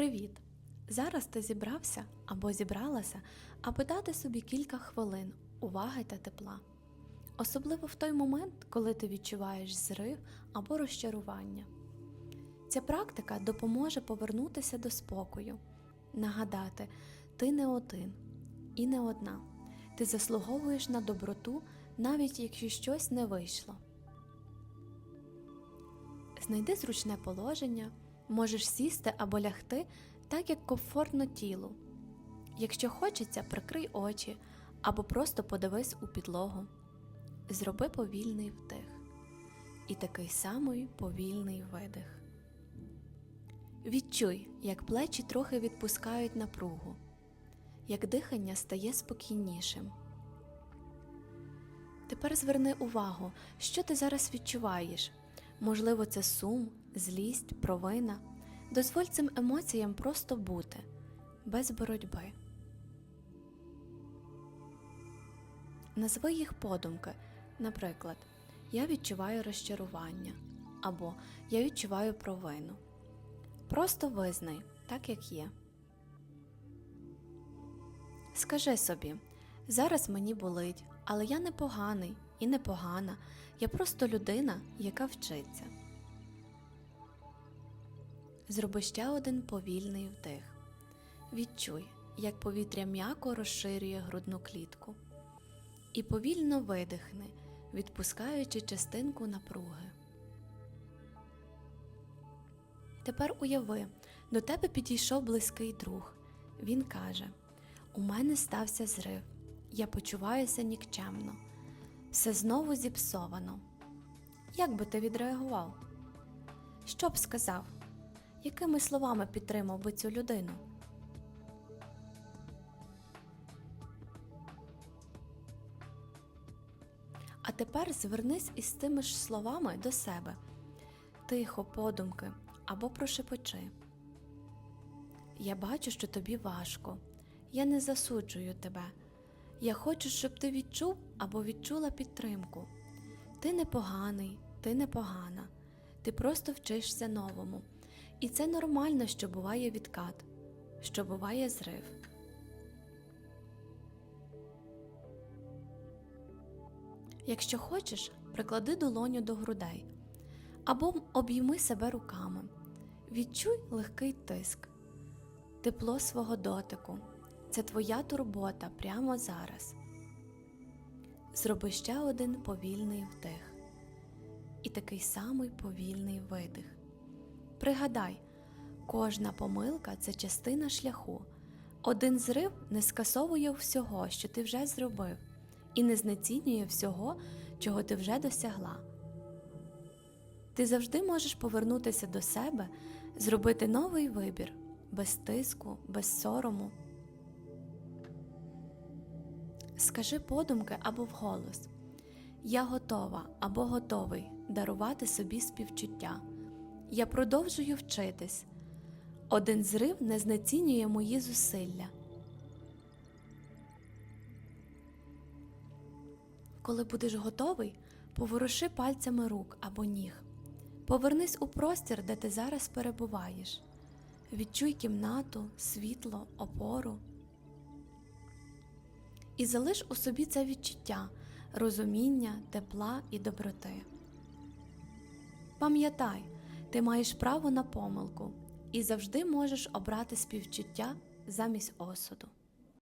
Привіт! Зараз ти зібрався або зібралася, аби дати собі кілька хвилин уваги та тепла. Особливо в той момент, коли ти відчуваєш зрив або розчарування. Ця практика допоможе повернутися до спокою, нагадати, ти не один і не одна. Ти заслуговуєш на доброту, навіть якщо щось не вийшло. Знайди зручне положення, можеш сісти або лягти так, як комфортно тілу. Якщо хочеться, прикрий очі або просто подивись у підлогу. Зроби повільний вдих і такий самий повільний видих. Відчуй, як плечі трохи відпускають напругу, як дихання стає спокійнішим. Тепер зверни увагу, що ти зараз відчуваєш. Можливо, це сум, злість, провина. Дозволь цим емоціям просто бути, без боротьби. Назви їх подумки, наприклад, Я відчуваю розчарування або Я відчуваю провину. Просто визнай, так як є. Скажи собі, зараз мені болить, але я не поганий і не погана, я просто людина, яка вчиться. Зроби ще один повільний вдих. Відчуй, як повітря м'яко розширює грудну клітку. І повільно видихни, відпускаючи частинку напруги. Тепер уяви, до тебе підійшов близький друг. Він каже: У мене стався зрив, я почуваюся нікчемно, все знову зіпсовано. Як би ти відреагував? Що б сказав? Якими словами підтримав би цю людину? А тепер звернись із тими ж словами до себе, тихо, подумки або прошепочи. Я бачу, що тобі важко. Я не засуджую тебе. Я хочу, щоб ти відчув або відчула підтримку. Ти не поганий, ти не погана. Ти просто вчишся новому. І це нормально, що буває відкат, що буває зрив. Якщо хочеш, приклади долоню до грудей або обійми себе руками. Відчуй легкий тиск, тепло свого дотику. Це твоя турбота прямо зараз. Зроби ще один повільний вдих і такий самий повільний видих. Пригадай, кожна помилка це частина шляху. Один зрив не скасовує всього, що ти вже зробив, і не знецінює всього, чого ти вже досягла. Ти завжди можеш повернутися до себе, зробити новий вибір без тиску, без сорому. Скажи подумки або вголос Я готова або готовий дарувати собі співчуття. Я продовжую вчитись. Один зрив не знецінює мої зусилля. Коли будеш готовий, поворуши пальцями рук або ніг. Повернись у простір, де ти зараз перебуваєш. Відчуй кімнату, світло, опору. І залиш у собі це відчуття, розуміння, тепла і доброти. Пам'ятай, ти маєш право на помилку і завжди можеш обрати співчуття замість осуду.